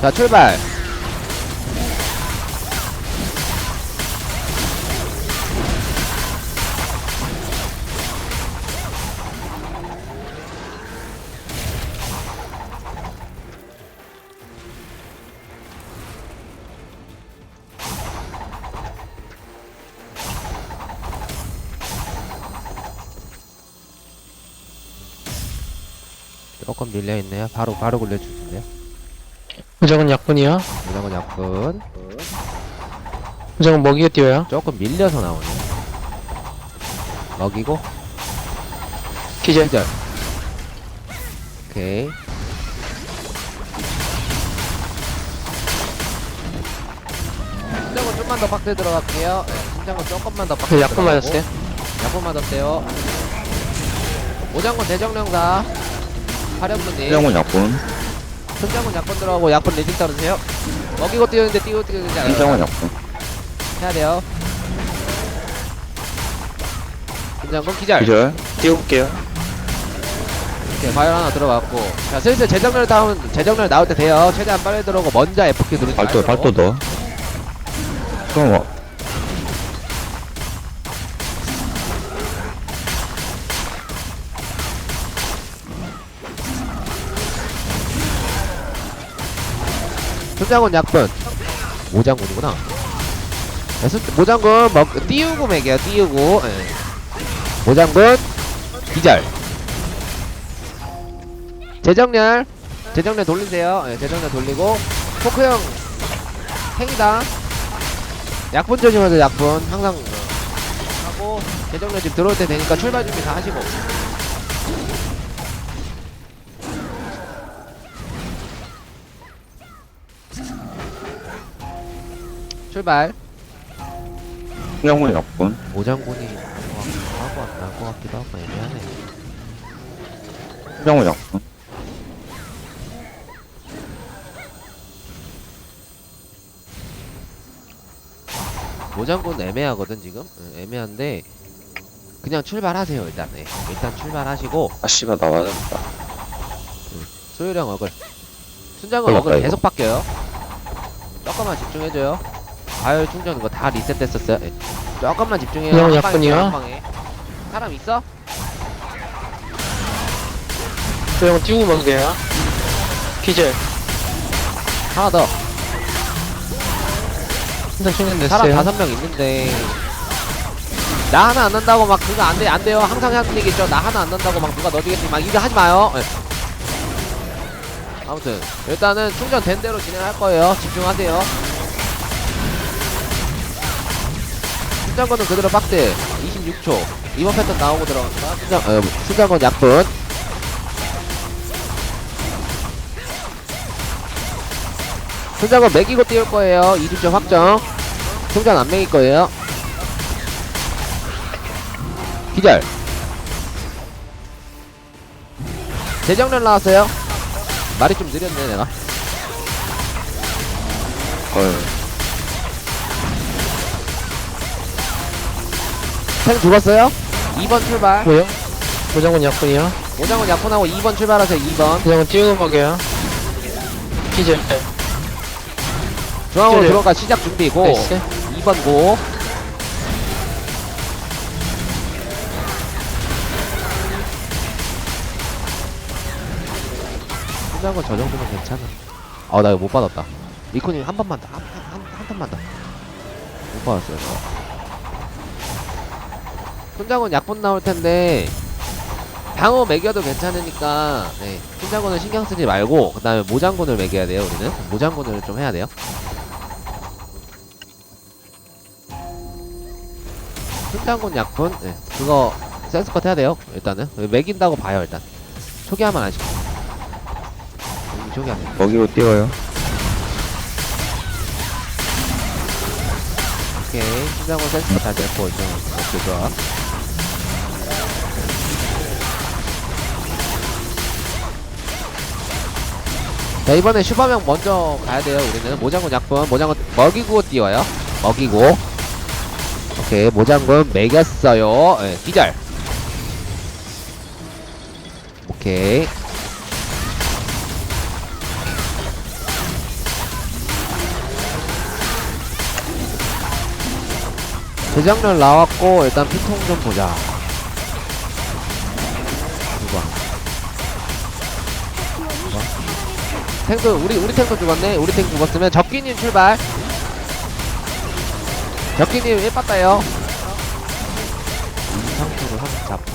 자 출발 조금 밀려있네요 바로 바로 굴려주실래요? 무적은 약분이요. 무조건 약분 무적은 먹이가 뛰어요. 조금 밀려서 나오네 먹이고 기절. 기절 오케이 심장은 좀만 더 빡세 들어갈게요 네, 심장은 조금만 더 빡세 그 약분 들어가고. 맞았어요. 약분 맞았어요 오장군 대정령사 화렴분님 해장군 약분 손장군 약분 들어가고 약분 리딩 따르세요. 먹이고 뛰었는데 뛰고 뛰는지 해장군 알아요 약분. 해야 돼요. 손장군 기절. 기절. 띄워볼게요. 오케이 과열 하나 들어갔고. 자 슬슬 재정렬 다운 재정렬 나올 때 돼요. 최대한 빨리 들어오고 먼저 F키 누르지 발도. 발도 더 그럼 뭐 손장군 약분. 모장군이구나. 모장군 먹 띄우고 맥이야 띄우고. 예. 모장군 기절. 재정렬 재정렬 돌리세요. 예, 재정렬 돌리고. 포크형 행이다. 약분 조심하세요 약분. 항상 어, 하고 재정렬 지금 들어올 때 되니까 출발 준비 다 하시고 출발. 해장군 약분 모장군이 하고 안 나올 것 같기도 하고 애매하네. 해장군 약분 모장군 애매하거든 지금? 응, 애매한데 그냥 출발하세요 일단 네. 일단 출발하시고. 아 씨발 나와야 된다. 소유령 어글. 순장은 이거. 계속 바뀌어요. 조금만 집중해줘요 과열 충전 이거 다 리셋됐었어요 예. 조금만 집중해요 그냥 한 방에? 한 방에. 사람 있어? 무적은 띄우고 먹이에요. 기절. 하나 더 한장 충전 사람 됐어요. 다섯 명 있는데 나 하나 안 난다고 막 그거 안돼 안 돼요 항상 하는 얘기 있죠 나 하나 안 난다고 막 누가 넣어주겠지 막 이거 하지 마요 예. 아무튼 일단은 충전 된 대로 진행할 거예요 집중하세요 충전건은 그대로 빡대. 26초. 이번 패턴 나오고 들어간다. 충전 어, 충전건 약분. 충전건 매기고 띄울 거예요. 2주째 확정. 충전 안 매길 거예요. 기절. 재정렬 나왔어요. 말이 좀 느렸네 내가. 헐 탱 죽었어요 2번 출발 뭐요? 무적은 약분이요. 오장은 약분하고 2번 출발하세요 2번 무적은 띄우고 먹여요. 기절. 중앙으로 네. 들어가 시작 준비 고 나이스. 2번 고 끝난 건저 정도면 괜찮아 아나 이거 못 받았다 리코님 한 번만 더한 한, 한 턴만 더못 받았어요 저. 손장은 약분 나올 텐데 방어 매겨도 괜찮으니까 네 손장군은 신경 쓰지 말고 그 다음에 모장군을 매겨야 돼요 우리는. 모장군을 좀 해야 돼요. 손장군 약분 네 그거 센스컷 해야 돼요 일단은. 매긴다고 봐요 일단. 초기화만 안 시켜 음, 초기화만 먹이고 띄워요. 오케이. 손장군 센스컷 잘 됐고 이제 오케이 좋아 자 이번에 슈퍼명 먼저 가야돼요 우리는. 모장군 약품 모장군 먹이고 뛰어요. 먹이고. 오케이 모장군 먹였어요. 예, 기절. 오케이. 대장렬 나왔고 일단 피통 좀 보자. 탱도 우리 우리 탱도 죽었네. 우리 탱 죽었으면 적기님 출발. 적기님 1 빠따요. 상투를 한 잡고.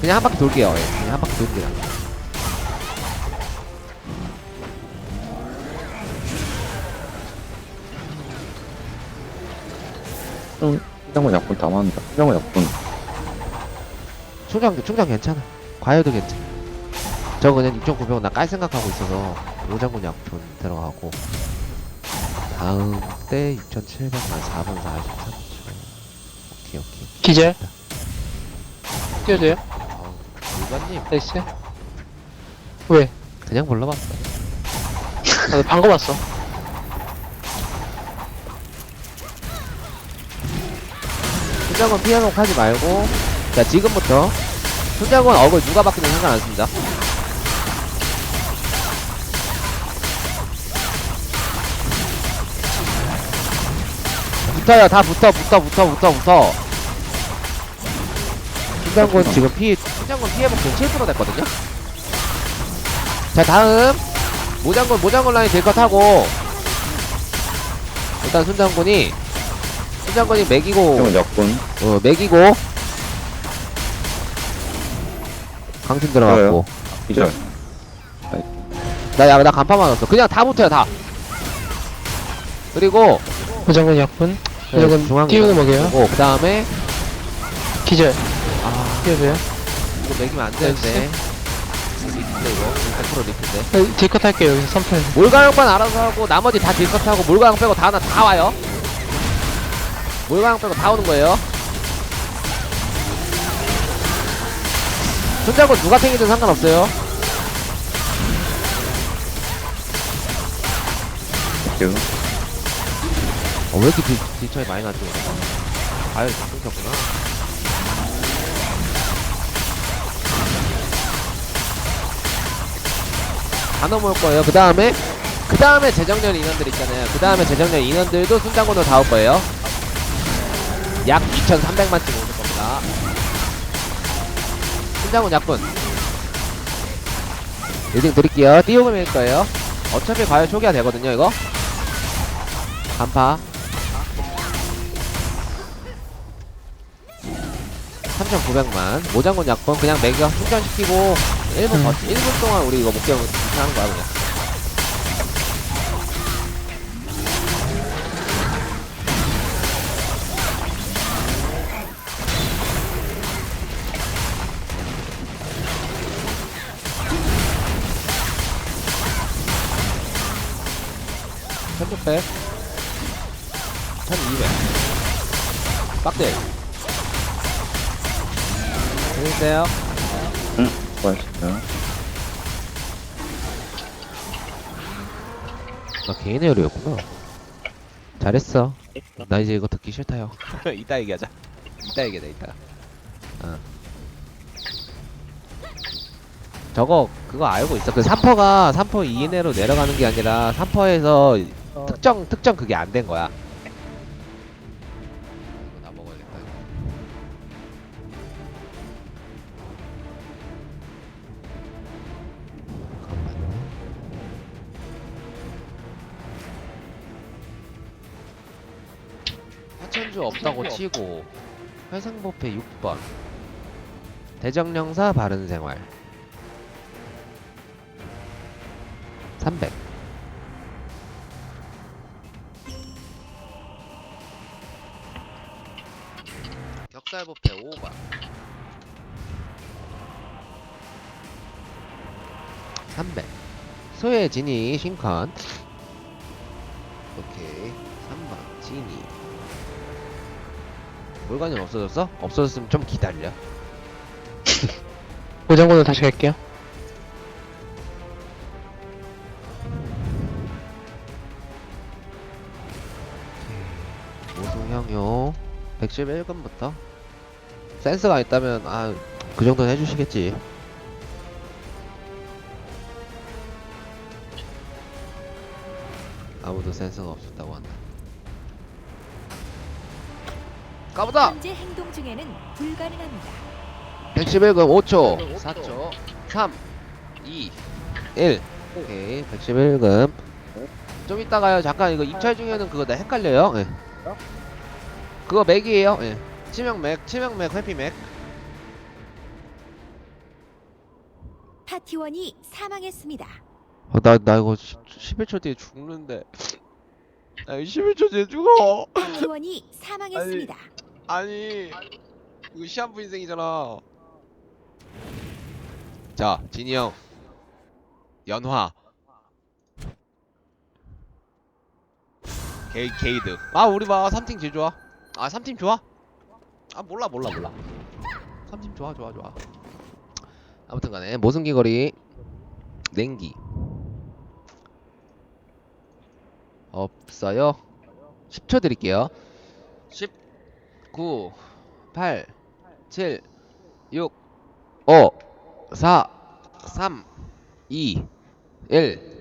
그냥 한 바퀴 돌게요. 예. 그냥 한 바퀴 돌게요. 충장군 약분 다 맞는다. 충장군 약분. 충전 충전 괜찮아. 과열도 괜찮아 저 그냥 6,900원 나깔 생각하고 있어서 오장군 약분 들어가고 다음 때 6,700만 4분 43초 오케이 오케이 기절. 뛰어줘요. 아우 일반님 나이스. 왜? 그냥 불러봤어 나도 방금 왔어. 순장군 피해놓고 하지 말고 자 지금부터 순장군 어글 누가 바뀌든 상관없습니다 붙어요. 다 붙어 붙어 붙어 붙어 붙어. 순장군 지금 피 순장군 피해복수 7% 됐거든요. 자 다음. 모장군 모장군 라인 딜컷 하고. 일단 순장군이 순장군이 매기고. 약분. 어, 맥이고. 강신 들어갔고. 기절. 나, 야, 나 간파 맞았어. 그냥 다 붙어요 다. 그리고 고장군 약분. 네, 고장군 중앙에 띄우고 먹여요. 그 다음에 기절. 아 뛰어줘요. 이거 맥이면 안 되는데 리프인데 이거 100% 리프인데 네, 딜컷 할게요. 여기서 3편. 몰가형만 알아서 하고 나머지 다 딜컷하고 몰가형 빼고 다 하나 다 와요 몰가형 빼고 다 오는 거예요 손잡고 누가 탱이든 상관없어요 그 어, 왜 이렇게 뒤, 뒤차이 많이 나죠? 과열 다 끊겼구나. 다 넘어올 거예요. 그 다음에, 그 다음에 재정렬 인원들 있잖아요. 그 다음에 재정렬 인원들도 순장군으로 다 올 거예요. 약 2,300만쯤 오는 겁니다. 순장군 약분. 리딩 드릴게요. 띄우고 밀 거예요. 어차피 과열 초기화 되거든요, 이거. 간파 3,900만. 모장군 약권 그냥 매겨 충전시키고 1분 음. 버 1분 동안 우리 이거 목격 이렇게 하는 거야 그냥. 천육백. 1200 빡대 재밌어요? 응. 수고하셨어요. 나 개인의 요리였구나 잘했어 나 이제 이거 듣기 싫다요 이따 얘기하자 이따 얘기하자 이따 어. 저거 그거 알고 있어 그 3퍼가 3퍼 이내로 내려가는 게 아니라 3퍼에서 특정 특정 그게 안 된 거야 없다고 치고 회상법회 6번. 대정령사 바른생활. 300 격살법회 5번. 300 소의 진이 싱컨. 오케이. 3번. 진이 물관이 없어졌어? 없어졌으면 좀 기다려. 고장군으로 다시 갈게요. 오송형요. 111금부터. 센스가 있다면 아 그 정도는 해주시겠지. 아무도 센스가 없었다고 한다 까보다. 현재 행동 중에는 불가능합니다. 111금 5초. 4초 3 2 1 오케이 111금 좀 이따가요. 잠깐 이거 입찰 중에는 그거 나 헷갈려요. 예. 그거 맥이에요. 예. 치명 맥 치명 맥 회피 맥. 파티원이 사망했습니다. 어, 나, 나 이거 11초 뒤에 죽는데. 나 11초 뒤에 죽어. 파티원이 사망했습니다. 아니 이거 시한부 인생이잖아. 자 진이 형. 연화. 게이 게이드. 아 우리 봐. 3팀 제일 좋아. 아 3팀 좋아? 아 몰라 몰라 몰라. 3팀 좋아 좋아 좋아. 아무튼 간에 모승기 거리 냉기. 없어요. 10초 드릴게요. 10 9 8 7 6 5 4 3 2 1